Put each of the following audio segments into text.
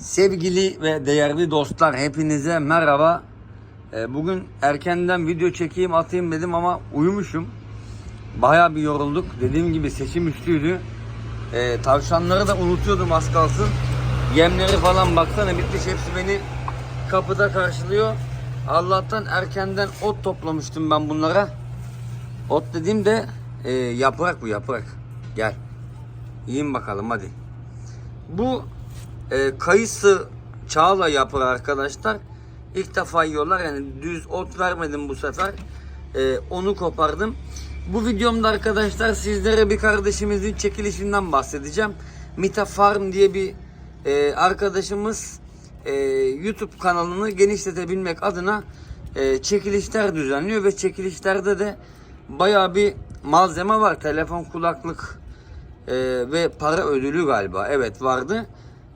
Sevgili ve değerli dostlar hepinize merhaba. Ee, Bugün erkenden video çekeyim atayım dedim ama uyumuşum. Baya bir yorulduk. Dediğim gibi seçim üstüydü. Ee, tavşanları da unutuyordum az kalsın. Yemleri falan baksana bitmiş hepsi beni kapıda karşılıyor. Allah'tan erkenden ot toplamıştım ben bunlara. Ot dediğim de e, yaprak bu yaprak. Gel. Yiyin bakalım hadi. Bu e, kayısı çağla yaprağı arkadaşlar. İlk defa yiyorlar yani düz ot vermedim bu sefer. E, onu kopardım. Bu videomda arkadaşlar sizlere bir kardeşimizin çekilişinden bahsedeceğim. Mita Farm diye bir e, arkadaşımız e, YouTube kanalını genişletebilmek adına e, çekilişler düzenliyor ve çekilişlerde de bayağı bir malzeme var. Telefon, kulaklık, ee, ve para ödülü galiba evet vardı.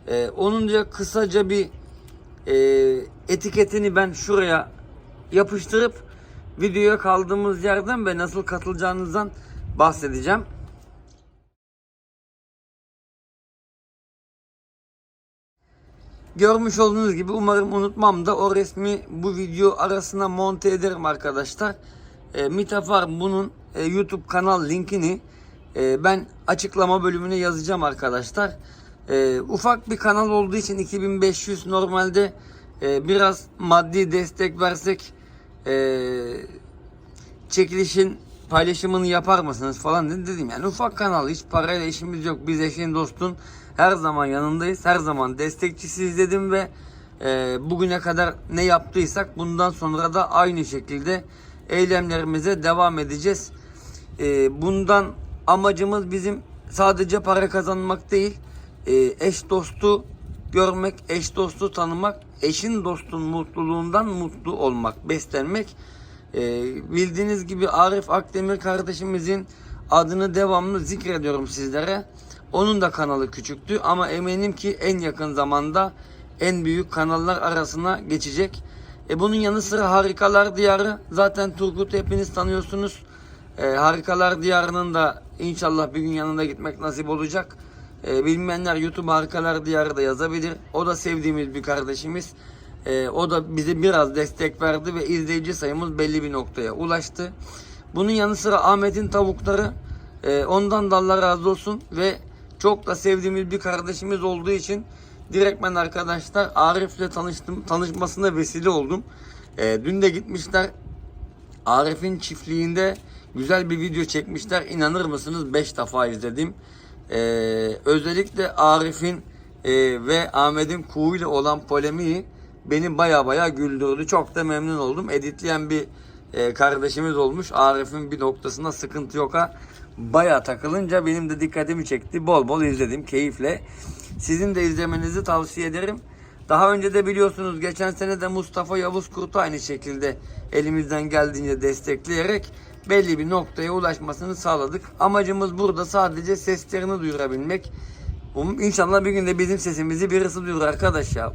Ee, onun da kısaca bir e, etiketini ben şuraya yapıştırıp videoya kaldığımız yerden ve nasıl katılacağınızdan bahsedeceğim. Görmüş olduğunuz gibi umarım unutmam da o resmi bu video arasına monte ederim arkadaşlar. E, Mitafar bunun e, YouTube kanal linkini e, ben açıklama bölümüne yazacağım arkadaşlar. E, ufak bir kanal olduğu için 2500 normalde e, biraz maddi destek versek e, çekilişin paylaşımını yapar mısınız falan dedi. dedim. Yani ufak kanal hiç parayla işimiz yok. Biz eşin dostun her zaman yanındayız. Her zaman destekçisiyiz dedim ve e, bugüne kadar ne yaptıysak bundan sonra da aynı şekilde eylemlerimize devam edeceğiz. E, bundan amacımız bizim sadece para kazanmak değil, e, eş dostu görmek, eş dostu tanımak, eşin dostun mutluluğundan mutlu olmak, beslenmek. E, bildiğiniz gibi Arif Akdemir kardeşimizin adını devamlı zikrediyorum sizlere. Onun da kanalı küçüktü ama eminim ki en yakın zamanda en büyük kanallar arasına geçecek. E bunun yanı sıra Harikalar Diyarı zaten Turgut hepiniz tanıyorsunuz. E, Harikalar Diyarı'nın da inşallah bir gün yanında gitmek nasip olacak. E, bilmeyenler YouTube Harikalar Diyarı da yazabilir. O da sevdiğimiz bir kardeşimiz. E, o da bize biraz destek verdi ve izleyici sayımız belli bir noktaya ulaştı. Bunun yanı sıra Ahmet'in tavukları e, ondan da Allah razı olsun ve çok da sevdiğimiz bir kardeşimiz olduğu için direktmen arkadaşlar Arif'le tanıştım, tanışmasına vesile oldum. E, dün de gitmişler Arif'in çiftliğinde güzel bir video çekmişler. İnanır mısınız 5 defa izledim. Ee, özellikle Arif'in e, ve Ahmet'in kuğuyla olan polemiği beni baya baya güldürdü. Çok da memnun oldum. Editleyen bir e, kardeşimiz olmuş. Arif'in bir noktasında sıkıntı yok ha. Baya takılınca benim de dikkatimi çekti. Bol bol izledim keyifle. Sizin de izlemenizi tavsiye ederim. Daha önce de biliyorsunuz geçen sene de Mustafa Yavuz Kurt'u aynı şekilde elimizden geldiğince destekleyerek belli bir noktaya ulaşmasını sağladık. Amacımız burada sadece seslerini duyurabilmek. İnşallah bir gün de bizim sesimizi birisi duyurur arkadaş ya.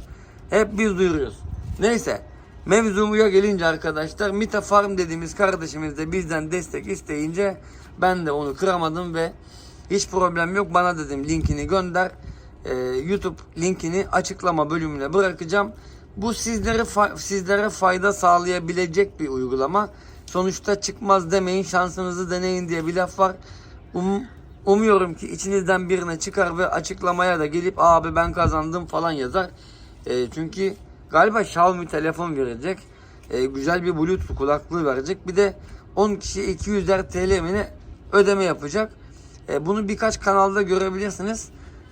Hep biz duyuruyoruz. Neyse. Mevzumuya gelince arkadaşlar Mita Farm dediğimiz kardeşimiz de bizden destek isteyince ben de onu kıramadım ve hiç problem yok bana dedim linkini gönder. Ee, YouTube linkini açıklama bölümüne bırakacağım. Bu sizlere fa- sizlere fayda sağlayabilecek bir uygulama. Sonuçta çıkmaz demeyin şansınızı deneyin diye bir laf var. Um, umuyorum ki içinizden birine çıkar ve açıklamaya da gelip abi ben kazandım falan yazar. E, çünkü galiba Xiaomi telefon verecek. E, güzel bir Bluetooth kulaklığı verecek. Bir de 10 kişi 200'er TL mi ödeme yapacak. E, bunu birkaç kanalda görebilirsiniz.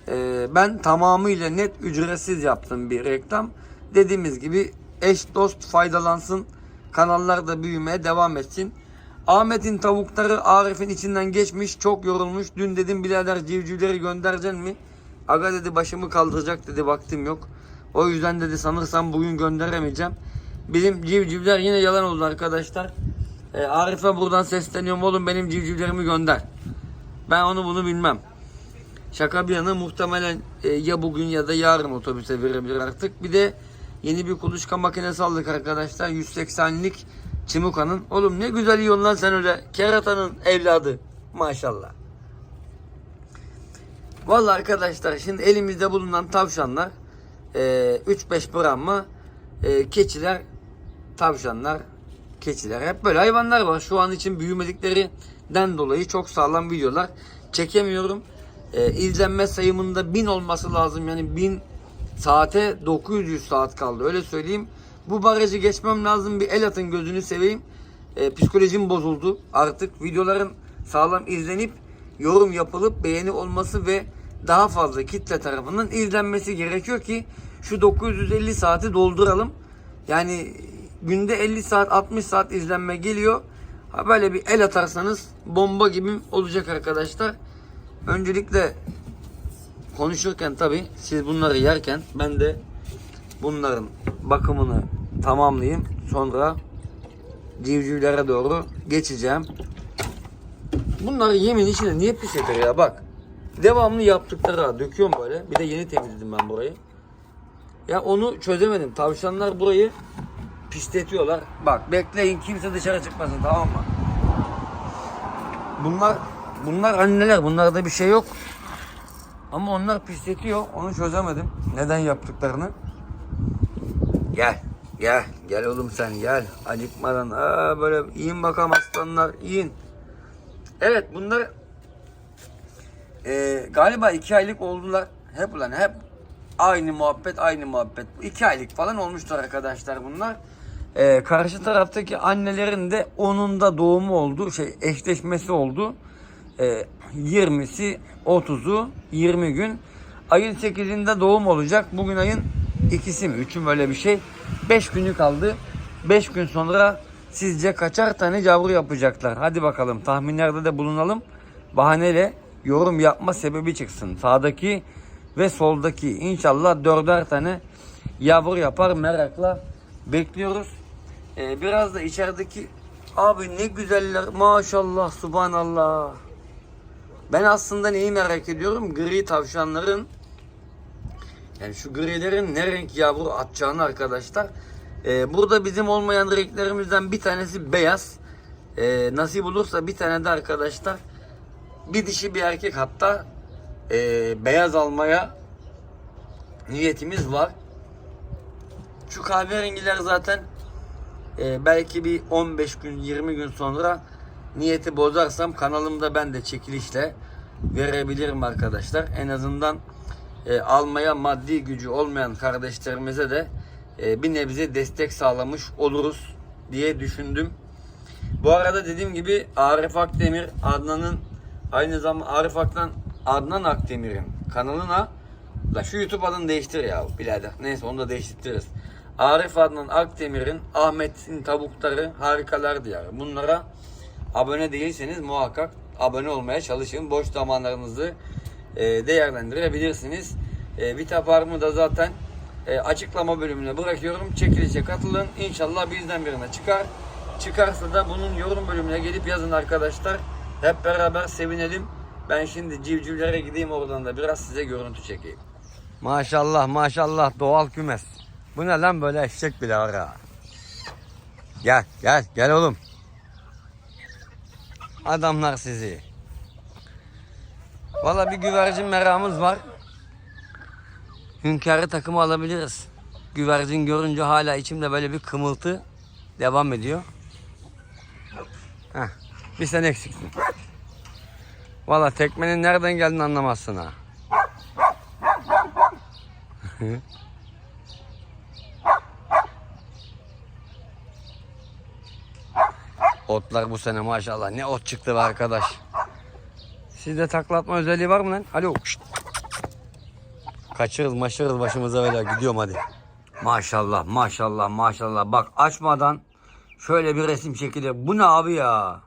E, ben tamamıyla net ücretsiz yaptım bir reklam. Dediğimiz gibi eş dost faydalansın. Kanallar da büyümeye devam etsin. Ahmet'in tavukları Arif'in içinden geçmiş. Çok yorulmuş. Dün dedim birader civcivleri göndereceksin mi? Aga dedi başımı kaldıracak dedi vaktim yok. O yüzden dedi sanırsam bugün gönderemeyeceğim. Bizim civcivler yine yalan oldu arkadaşlar. E, Arif'e buradan sesleniyorum oğlum benim civcivlerimi gönder. Ben onu bunu bilmem. Şaka bir yana muhtemelen e, ya bugün ya da yarın otobüse verebilir artık. Bir de yeni bir kuluçka makinesi aldık arkadaşlar. 180'lik Çimuka'nın. Oğlum ne güzel yiyorsun lan sen öyle. Keratanın evladı. Maşallah. Vallahi arkadaşlar şimdi elimizde bulunan tavşanlar e, 3-5 bırakma e, keçiler, tavşanlar, keçiler hep böyle hayvanlar var. Şu an için büyümediklerinden dolayı çok sağlam videolar çekemiyorum. E, izlenme sayımında 1000 olması lazım. Yani 1000 saate 900 saat kaldı öyle söyleyeyim. Bu barajı geçmem lazım. Bir el atın gözünü seveyim. E, psikolojim bozuldu. Artık videoların sağlam izlenip yorum yapılıp beğeni olması ve daha fazla kitle tarafından izlenmesi gerekiyor ki şu 950 saati dolduralım. Yani günde 50 saat 60 saat izlenme geliyor. Ha böyle bir el atarsanız bomba gibi olacak arkadaşlar. Öncelikle konuşurken tabi siz bunları yerken ben de bunların bakımını tamamlayayım. Sonra civcivlere doğru geçeceğim. Bunları yemin içine niye pis eder ya bak. Devamlı yaptıkları döküyorum böyle. Bir de yeni temizledim ben burayı. Ya onu çözemedim. Tavşanlar burayı pisletiyorlar. Bak bekleyin kimse dışarı çıkmasın tamam mı? Bunlar bunlar anneler. Bunlarda bir şey yok. Ama onlar pisletiyor. Onu çözemedim. Neden yaptıklarını. Gel. Gel. Gel oğlum sen gel. Acıkmadan. Aa, böyle yiyin bakalım aslanlar. yiyin. Evet bunlar e, galiba iki aylık oldular. Hep ulan hep aynı muhabbet aynı muhabbet. İki aylık falan olmuşlar arkadaşlar bunlar. E, karşı taraftaki annelerin de onun da doğumu oldu. Şey eşleşmesi oldu. E, 20'si 30'u 20 gün. Ayın 8'inde doğum olacak. Bugün ayın ikisi mi? Üçü mü öyle bir şey. 5 günü kaldı. 5 gün sonra sizce kaçar tane yavru yapacaklar? Hadi bakalım tahminlerde de bulunalım. Bahaneyle yorum yapma sebebi çıksın. Sağdaki ve soldaki inşallah dörder tane yavru yapar merakla bekliyoruz. Ee, biraz da içerideki abi ne güzeller maşallah subhanallah. Ben aslında neyi merak ediyorum? Gri tavşanların yani şu grilerin ne renk yavru atacağını arkadaşlar. Ee, burada bizim olmayan renklerimizden bir tanesi beyaz. Ee, nasip olursa bir tane de arkadaşlar bir dişi bir erkek hatta ee, beyaz almaya niyetimiz var. Şu kahverengiler zaten ee, belki bir 15 gün 20 gün sonra niyeti bozarsam kanalımda ben de çekilişle verebilirim arkadaşlar. En azından e, almaya maddi gücü olmayan kardeşlerimize de e, bir nebze destek sağlamış oluruz diye düşündüm. Bu arada dediğim gibi Arif Akdemir Adnan'ın aynı zamanda Arif Ak'tan Adnan Akdemir'in kanalına la şu YouTube adını değiştir ya birader. Neyse onu da değiştiririz. Arif Adnan Akdemir'in Ahmet'in tavukları harikalar diyarı. Bunlara abone değilseniz muhakkak abone olmaya çalışın. Boş zamanlarınızı e, değerlendirebilirsiniz. E, Vitafarm'ı da zaten e, açıklama bölümüne bırakıyorum. Çekilişe katılın. İnşallah bizden birine çıkar. Çıkarsa da bunun yorum bölümüne gelip yazın arkadaşlar. Hep beraber sevinelim. Ben şimdi civcivlere gideyim oradan da biraz size görüntü çekeyim. Maşallah maşallah doğal kümes. Bu ne lan böyle eşek bile var ha. Gel gel gel oğlum. Adamlar sizi. Valla bir güvercin meramız var. Hünkârı takımı alabiliriz. Güvercin görünce hala içimde böyle bir kımıltı devam ediyor. Heh, bir sen eksiksin. Valla tekmenin nereden geldiğini anlamazsın ha. Otlar bu sene maşallah ne ot çıktı be arkadaş. Sizde taklatma özelliği var mı lan? Alo. Şşt. Kaçırız maşırız başımıza böyle gidiyorum hadi. Maşallah maşallah maşallah. Bak açmadan şöyle bir resim çekilir. Bu ne abi ya?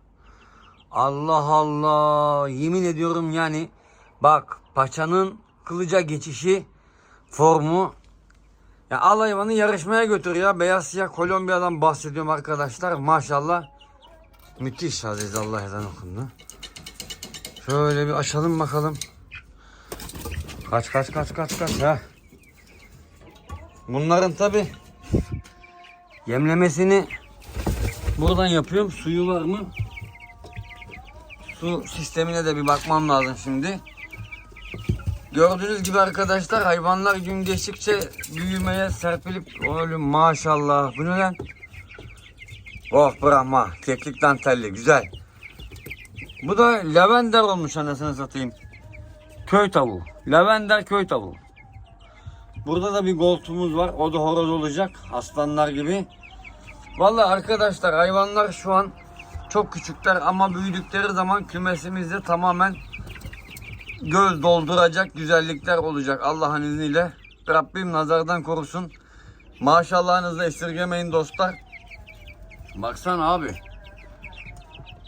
Allah Allah. Yemin ediyorum yani. Bak paçanın kılıca geçişi formu. Ya al hayvanı yarışmaya götür ya. Beyaz siyah Kolombiya'dan bahsediyorum arkadaşlar. Maşallah. Müthiş Aziz Allah ezan okundu. Şöyle bir açalım bakalım. Kaç kaç kaç kaç kaç ha. Bunların tabi yemlemesini buradan yapıyorum. Suyu var mı? Su sistemine de bir bakmam lazım şimdi. Gördüğünüz gibi arkadaşlar hayvanlar gün geçtikçe büyümeye serpilip oğlum maşallah bu ne lan? Oh brahma keklik dantelli güzel. Bu da lavender olmuş anasını satayım. Köy tavuğu. Lavender köy tavuğu. Burada da bir goltumuz var. O da horoz olacak. Aslanlar gibi. Vallahi arkadaşlar hayvanlar şu an çok küçükler ama büyüdükleri zaman kümesimizde tamamen göz dolduracak güzellikler olacak Allah'ın izniyle. Rabbim nazardan korusun. Maşallahınızı esirgemeyin dostlar. Baksana abi.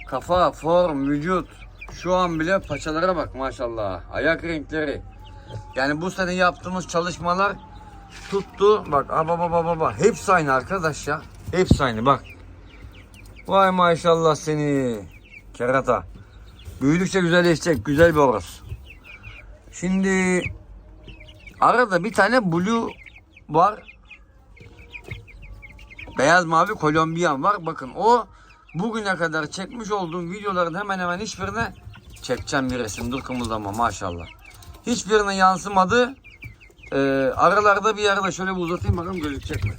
Kafa, form, vücut. Şu an bile paçalara bak maşallah. Ayak renkleri. Yani bu sene yaptığımız çalışmalar tuttu. Bak aba baba baba. Hepsi aynı arkadaş ya. Hepsi aynı bak. Vay maşallah seni. Kerata. Büyüdükçe güzelleşecek. Güzel bir horoz. Şimdi arada bir tane blue var. Beyaz mavi Kolombiyan var. Bakın o bugüne kadar çekmiş olduğum videoların hemen hemen hiçbirine çekeceğim bir resim. Dur kımıldama maşallah. Hiçbirine yansımadı. Ee, aralarda bir yerde şöyle bir uzatayım bakalım gözükecek mi?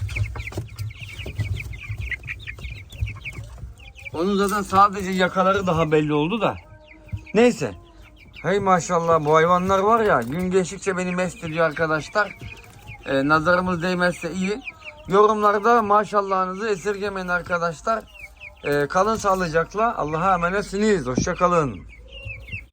Onun zaten sadece yakaları daha belli oldu da. Neyse. Hey maşallah bu hayvanlar var ya gün geçtikçe beni mest ediyor arkadaşlar. Ee, nazarımız değmezse iyi. Yorumlarda maşallahınızı esirgemeyin arkadaşlar. Ee, kalın sağlıcakla. Allah'a emanetsiniz. Hoşça kalın.